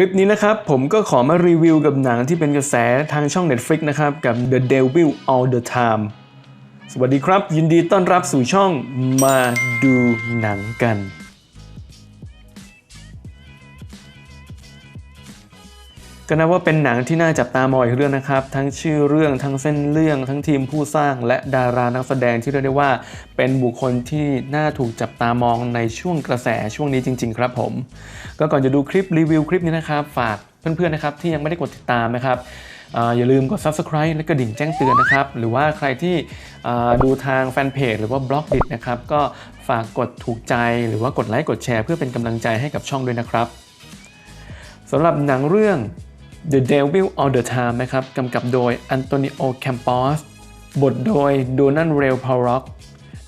ลิปนี้นะครับผมก็ขอมารีวิวกับหนังที่เป็นกระแสทางช่อง Netflix นะครับ กับ The Devil All the Time สวัสดีครับ ยินดีต้อนรับสู่ช่องมาดูหนังกัน ก็นับว่าเป็นหนังที่น่าจับตามองอีกเรื่องนะครับ ทั้งชื่อเรื่องทั้งเส้นเรื่องทั้งทีมผู้สร้างและดารานักแสดงที่เรียกได้ว่า เป็นบุคคลที่น่าถูกจับตามองในช่วงกระแสช่วงนี้จริง ๆ ครับผม ก็ก่อนจะดูคลิปรีวิวคลิปนี้นะครับ ฝากเพื่อนๆนะครับที่ยังไม่ได้กดติดตามนะครับอย่าลืมกด subscribe และกระดิ่งแจ้งเตือนนะครับ หรือว่าใครที่ดูทางแฟนเพจหรือว่าบล็อกดินะครับ ก็ฝากกดถูกใจหรือว่ากดไลค์กดแชร์เพื่อเป็นกำลังใจให้กับช่องด้วยนะครับสำหรับหนังเรื่อง The Devil All the Time นะครับกำกับโดยอันโตนิโอแคมปอสบทโดยโดนันเรลพาร็อก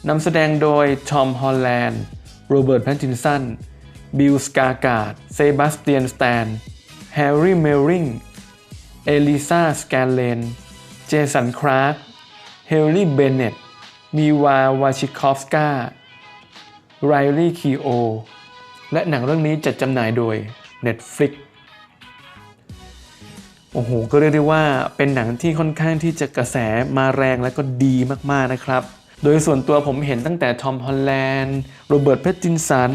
นำแสดงโดยทอมฮอลแลนด์โรเบิร์ตแพตตินสันบิลสกาการ์ดเซบาสเตียนสแตนแฮร์รี่เมลริงเอลิซาสแกนเลนเจสันคราร์กเฮลลี่เบเนตมีวาวาชิคอฟสกาไรลี่คีโอและหนังเรื่องนี้จัดจำหน่ายโดย Netflix โอ้โห ก็เรียกได้ว่าเป็นหนังที่ค่อนข้างที่จะกระแสมาแรงและก็ดีมากๆนะครับ โดยส่วนตัวผมเห็นตั้งแต่ทอมฮอลแลนด์โรเบิร์ตเพตตินสัน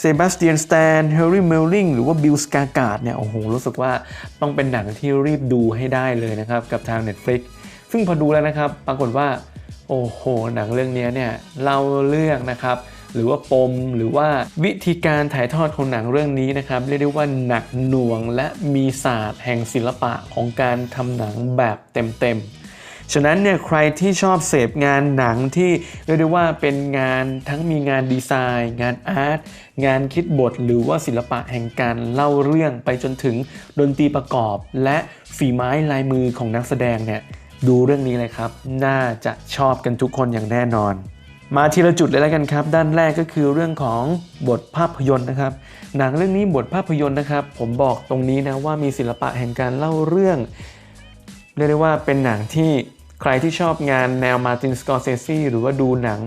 เซบาสเตียนสแตนเฮร์รี่เมลลิงหรือว่าบิลสกาการ์ดเนี่ย โอ้โห รู้สึกว่าต้องเป็นหนังที่รีบดูให้ได้เลยนะครับ กับทาง Netflix ซึ่งพอดูแล้วนะครับ ปรากฏว่า โอ้โห หนังเรื่องนี้เนี่ยเล่าเรื่องนะครับ หรือว่าปม หรือว่าวิธีการถ่ายทอดของหนังเรื่องนี้นะครับเรียกได้ว่าหนักหน่วงและมีศาสตร์แห่งศิลปะของการทำหนังแบบเต็มๆฉะนั้นเนี่ยใครที่ชอบเสพงานหนังที่เรียกได้ว่าเป็นงานทั้งมีงานดีไซน์ งานอาร์ตงานคิดบท หรือว่าศิลปะแห่งการเล่าเรื่องไปจนถึงดนตรีประกอบ และฝีไม้ลายมือของนักแสดงเนี่ยดูเรื่องนี้เลยครับ น่าจะชอบกันทุกคนอย่างแน่นอน มาทีละจุดเลยแล้วกันครับ ด้านแรกก็คือเรื่องของบทภาพยนตร์นะครับ หนังเรื่องนี้บทภาพยนตร์นะครับ ผมบอกตรงนี้นะว่ามีศิลปะแห่งการเล่าเรื่อง เรียกได้ว่าเป็นหนังที่ใครที่ชอบงานแนวมาตินสกอร์เซซีหรือว่าดูหนัง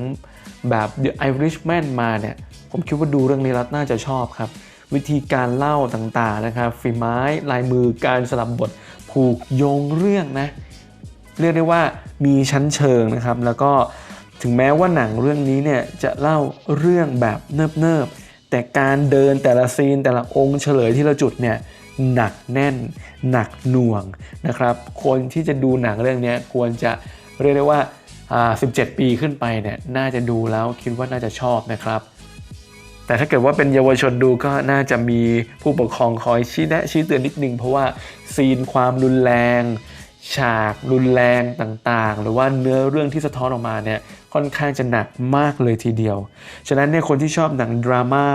แบบ The Irishman มาเนี่ย ผมคิดว่าดูเรื่องนี้แล้วน่าจะชอบครับ วิธีการเล่าต่างๆนะครับฝีไม้ลายมือการสลับบทผูกโยงเรื่องนะ เรียกได้ว่ามีชั้นเชิงนะครับ แล้วก็ ถึงแม้ว่าหนังเรื่องนี้เนี่ยจะเล่าเรื่องแบบเนิบๆ แต่การเดินแต่ละซีนแต่ละองค์เฉลยที่ละจุดเนี่ยหนักแน่น หนักหน่วงนะครับ คนที่จะดูหนังเรื่องนี้ควรจะเรียกได้ว่าอ่า17 ปีขึ้นไปเนี่ยน่าจะดูแล้วคิดว่าน่าจะชอบนะครับ แต่ถ้าเกิดว่าเป็นเยาวชนดูก็น่าจะมีผู้ปกครองคอยชี้แนะชี้เตือนนิดนึง เพราะว่าซีนความรุนแรง ฉากรุนแรงต่างๆ หรือว่าเนื้อเรื่องที่สะท้อนออกมาเนี่ยค่อนข้างจะหนักมากเลยทีเดียว ฉะนั้นเนี่ยคนที่ชอบหนังดราม่า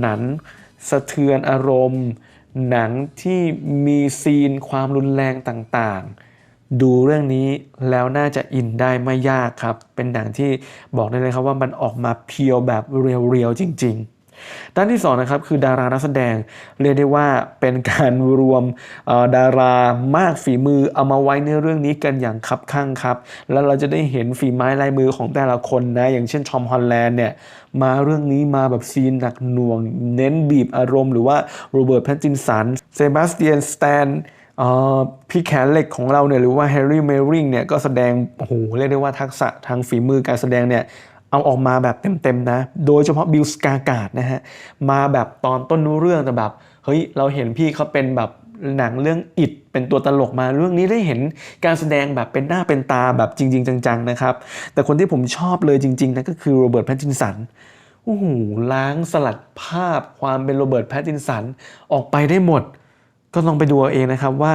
หนังสะเทือนอารมณ์ หนังที่มีซีนความรุนแรงต่างๆ ดูเรื่องนี้แล้วน่าจะอินได้ไม่ยากครับ เป็นหนังที่บอกได้เลยครับว่ามันออกมาเพียวแบบเรียวๆจริง ๆ ด้านที่สองนะครับคือดารานักแสดงเรียกได้ว่าเป็นการรวมดารามากฝีมือเอามาไว้ในเรื่องนี้กันอย่างคับข้างครับ แล้วเราจะได้เห็นฝีไม้ลายมือของแต่ละคนนะ อย่างเช่นทอมฮอลแลนด์เนี่ยมาเรื่องนี้มาแบบซีนหนักหน่วง เน้นบีบอารมณ์หรือว่าโรเบิร์ตแพตตินสันเซบาสเตียนสแตนพี่แขนเหล็กของเราเนี่ยหรือว่าแฮร์รี่เมริงเนี่ยก็แสดงโอ้โหเรียกได้ว่าทักษะทางฝีมือการแสดงเนี่ย เอาออกมาแบบเต็มๆนะ โดยเฉพาะบิลสกาการ์ดนะฮะ มาแบบตอนต้นเรื่องแต่แบบ เฮ้ย เราเห็นพี่เขาเป็นแบบหนังเรื่องอิดเป็นตัวตลกมาเรื่องนี้ได้เห็นการแสดงแบบเป็นหน้าเป็นตาแบบจริง ๆ จังๆนะครับ แต่คนที่ผมชอบเลยจริงๆนะก็คือโรเบิร์ตแพตตินสันโอ้โหล้างสลัดภาพความเป็นโรเบิร์ตแพตตินสันออกไปได้หมด ก็ลองไปดูเอาเองนะครับว่า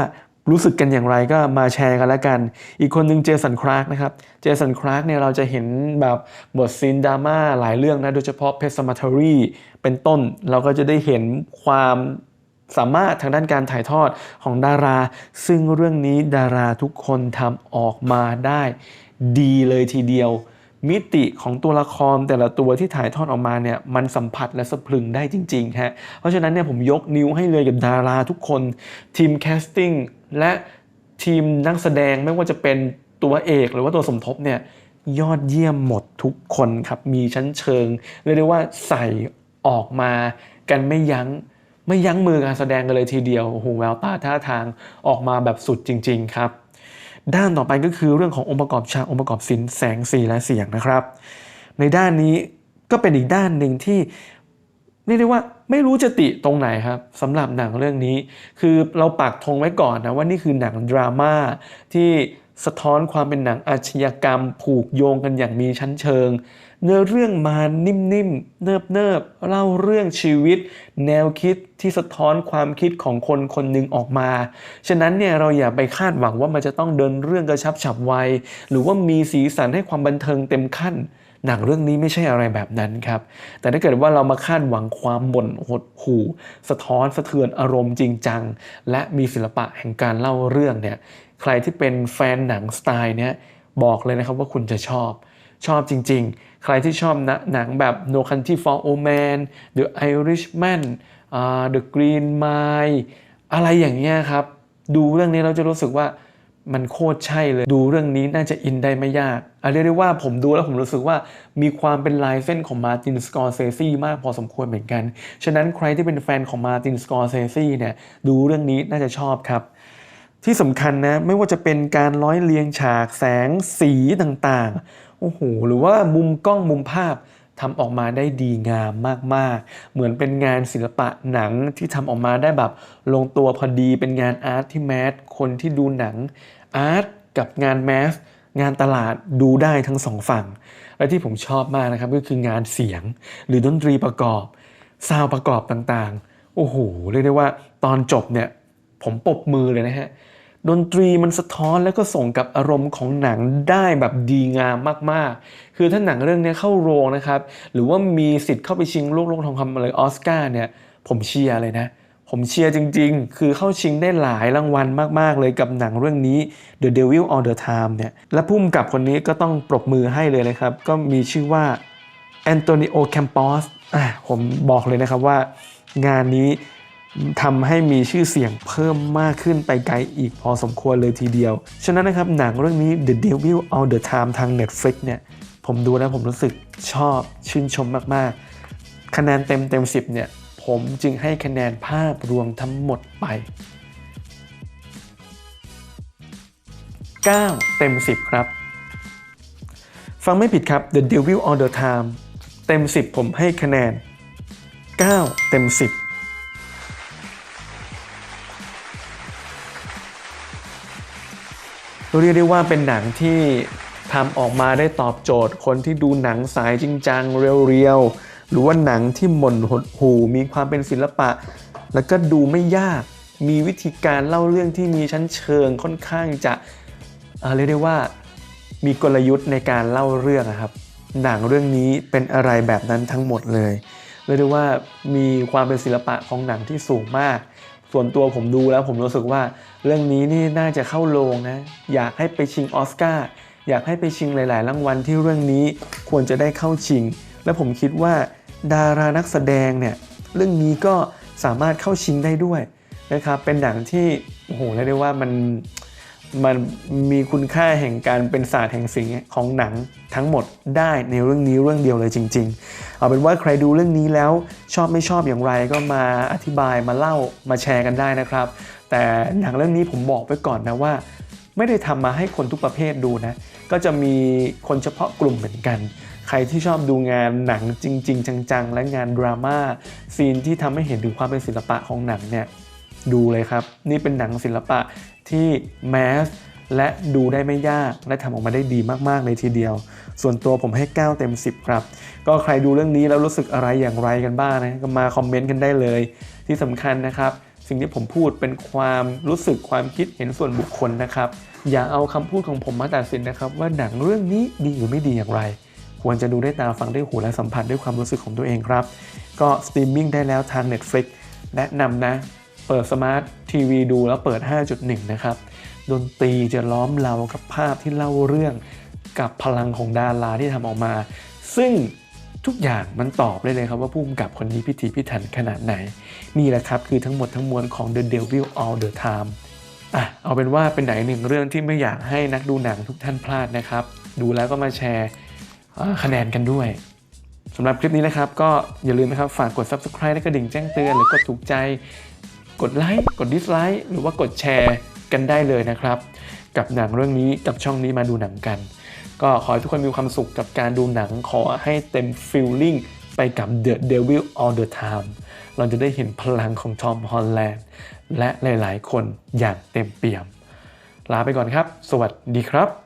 รู้สึกกันอย่างไรก็มาแชร์กันแล้วกัน อีกคนหนึ่งเจสันครากนะครับ เจสันครากเนี่ยเราจะเห็นแบบบทซีนดราม่าหลายเรื่องนะ โดยเฉพาะเพสมาทอรี่เป็นต้น เราก็จะได้เห็นความสามารถทางด้านการถ่ายทอดของดารา ซึ่งเรื่องนี้ดาราทุกคนทำออกมาได้ ดีเลยทีเดียว มิติของตัวละครแต่ละตัวที่ถ่ายทอดออกมาเนี่ยมันสัมผัสและสะพรึงได้จริงๆฮะเพราะฉะนั้นเนี่ยผมยกนิ้วให้เลยกับดาราทุกคน ทีมแคสติ้งและทีมนักแสดงไม่ว่าจะเป็นตัวเอกหรือว่าตัวสมทบเนี่ยยอดเยี่ยมหมดทุกคนครับ มีชั้นเชิง เรียกได้ว่าใส่ออกมากันไม่ยั้งไม่ยั้งมือการแสดงกันเลยทีเดียวโอ้โหแววตาท่าทางออกมาแบบสุดจริง ๆ ครับ ด้านต่อไปก็คือเรื่องขององค์ประกอบฉากองค์ประกอบสินแสงสีและเสียงนะครับ ในด้านนี้ก็เป็นอีกด้านหนึ่งที่เรียกได้ว่าไม่รู้จะติตรงไหนครับสำหรับหนังเรื่องนี้ คือเราปักธงไว้ก่อนนะว่านี่คือหนังดราม่าที่ สะท้อนความเป็นหนังอาชญากรรม ผูกโยงกันอย่างมีชั้นเชิง เนื้อเรื่องมานิ่มๆ เนิบๆ เล่าเรื่องชีวิต แนวคิดที่สะท้อนความคิดของคนคนหนึ่งออกมา ฉะนั้นเนี่ยเราอย่าไปคาดหวังว่ามันจะต้องเดินเรื่องกระชับฉับไว หรือว่ามีสีสันให้ความบันเทิงเต็มขั้น หนังเรื่องนี้ไม่ใช่อะไรแบบนั้นครับ แต่ถ้าเกิดว่าเรามาคาดหวังความบ่นหดหู่ สะท้อนสะเทือนอารมณ์จริงจัง และมีศิลปะแห่งการเล่าเรื่องเนี่ยใครที่เป็นแฟนหนังสไตล์เนี้ยบอกเลยนะครับว่าคุณจะชอบชอบจริง ๆ ใครที่ชอบนะหนังแบบ No Country for Old Men The Irishman อ่า The Green Mile อะไรอย่างเงี้ยครับ ดูเรื่องนี้เราจะรู้สึกว่ามันโคตรใช่เลย ดูเรื่องนี้น่าจะอินได้ไม่ยากอะเรียกได้ว่าผมดูแล้วผมรู้สึกว่ามีความเป็นลายเส้นของมาตินสกอร์เซซีมากพอสมควรเหมือนกัน ฉะนั้นใครที่เป็นแฟนของมาตินสกอร์เซซีเนี่ยดูเรื่องนี้น่าจะชอบครับ ที่สำคัญนะไม่ว่าจะเป็นการร้อยเรียงฉากแสงสีต่างๆ โอ้โห หรือว่ามุมกล้องมุมภาพทำออกมาได้ดีงามมากๆ เหมือนเป็นงานศิลปะหนังที่ทำออกมาได้แบบ ลงตัวพอดีเป็นงานอาร์ตที่แมสคนที่ดูหนังอาร์ตกับงานแมสงานตลาดดูได้ทั้งสองฝั่ง และที่ผมชอบมากนะครับก็คืองานเสียงหรือดนตรีประกอบซาวประกอบต่างๆ โอ้โห เรียกได้ว่าตอนจบเนี่ยผมปบมือเลยนะฮะ ดนตรีมันสะท้อนแล้วก็ส่งกับอารมณ์ของหนังได้แบบดีงามมากๆ คือถ้าหนังเรื่องนี้เข้าโรงนะครับ หรือว่ามีสิทธิ์เข้าไปชิงโลกโลกทองคำอะไรออสการ์เนี่ย ผมเชียร์เลยนะ ผมเชียร์จริงๆ คือเข้าชิงได้หลายรางวัลมากๆ เลยกับหนังเรื่องนี้ The Devil All the Time เนี่ย และพุ่มกับคนนี้ก็ต้องปรบมือให้เลยนะครับ ก็มีชื่อว่าแอนโตนิโอแคมปอสอะผมบอกเลยนะครับว่างานนี้ ทำให้มีชื่อเสียงเพิ่มมากขึ้นไปไกลอีกพอสมควรเลยทีเดียว ฉะนั้นนะครับหนังเรื่องนี้ The Devil All the Time ทาง Netflix เนี่ย ผมดูแล้วผมรู้สึกชอบชื่นชมมากๆ คะแนนเต็มเต็ม 10 เนี่ย ผมจึงให้คะแนนภาพรวมทั้งหมดไป 9 เต็ม 10 ครับ ฟังไม่ผิดครับ The Devil All the Time เต็ม 10 ผมให้คะแนน 9 เต็ม 10 เรียกได้ว่าเป็นหนังที่ทำออกมาได้ตอบโจทย์ คนที่ดูหนังสายจริงจังเรียวๆ หรือว่าหนังที่หม่นหดหูมีความเป็นศิลปะ แล้วก็ดูไม่ยากมีวิธีการเล่าเรื่องที่มีชั้นเชิงค่อนข้างจะเเรียกได้ว่ามีกลยุทธ์ในการเล่าเรื่องอะครับ หนังเรื่องนี้เป็นอะไรแบบนั้นทั้งหมดเลยเรียกได้ว่ามีความเป็นศิลปะของหนังที่สูงมาก ส่วนตัวผมดูแล้วผมรู้สึกว่า เรื่องนี้นี่น่าจะเข้าโรงนะ อยากให้ไปชิงออสการ์อยากให้ไปชิงหลาย ๆ รางวัลที่เรื่องนี้ควรจะได้เข้าชิง และผมคิดว่าดารานักแสดงเนี่ยเรื่องนี้ก็สามารถเข้าชิงได้ด้วยนะครับเป็นหนังที่โอ้โหเรียกได้ว่ามันมันมีคุณค่าแห่งการเป็นศาสตร์แห่งสิ่งของหนังทั้งหมดได้ในเรื่องนี้เรื่องเดียวเลยจริง ๆ เอาเป็นว่าใครดูเรื่องนี้แล้วชอบไม่ชอบอย่างไรก็มาอธิบายมาเล่ามาแชร์กันได้นะครับ แต่หนังเรื่องนี้ผมบอกไว้ก่อนนะว่า ไม่ได้ทำมาให้คนทุกประเภทดูนะ ก็จะมีคนเฉพาะกลุ่มเหมือนกัน ใครที่ชอบดูงานหนังจริง ๆ จังๆ และงานดราม่าซีนที่ทำให้เห็นถึงความเป็นศิลปะของหนังเนี่ยดูเลยครับ นี่เป็นหนังศิลปะที่แมสและดูได้ไม่ยากและทำออกมาได้ดีมากๆเลยทีเดียว ส่วนตัวผมให้ 9 เต็ม 10 ครับ ก็ใครดูเรื่องนี้แล้วรู้สึกอะไรอย่างไรกันบ้างนะก็มาคอมเมนต์กันได้เลย ที่สำคัญนะครับ สิ่งที่ผมพูดเป็นความรู้สึกความคิดเห็นส่วนบุคคลนะครับ อย่าเอาคำพูดของผมมาตัดสินนะครับ ว่าหนังเรื่องนี้ดีหรือไม่ดีอย่างไร ควรจะดูด้วยตาฟังด้วยหูและสัมผัสด้วยความรู้สึกของตัวเองครับ ก็สตรีมมิ่งได้แล้วทาง Netflix แนะนำนะ เปิดสมาร์ททีวีดูแล้วเปิด 5.1 นะครับ ดนตรีจะล้อมเรากับภาพที่เล่าเรื่องกับพลังของดาราที่ทำออกมา ซึ่ง ทุกอย่างมันตอบได้เลยครับว่าผู้กำกับคนนี้พิถีพิถันขนาดไหน นี่แหละครับคือทั้งหมดทั้งมวลของ The Devil All the Time อะเอาเป็นว่าเป็นไหนหนึ่งเรื่องที่ไม่อยากให้นักดูหนังทุกท่านพลาดนะครับ ดูแล้วก็มาแชร์คะแนนกันด้วยสำหรับคลิปนี้นะครับ ก็อย่าลืมนะครับฝากกด subscribe และกระดิ่งแจ้งเตือนหรือกดถูกใจ กดไลค์กด dislike หรือว่ากดแชร์กันได้เลยนะครับ กับหนังเรื่องนี้กับช่องนี้มาดูหนังกัน ก็ขอให้ทุกคนมีความสุขกับการดูหนังขอให้เต็มฟิลลิ่งไปกับ The Devil All the Time เราจะได้เห็นพลังของทอมฮอลแลนด์และหลาย ๆ คนอย่างเต็มเปี่ยม ลาไปก่อนครับ สวัสดีครับ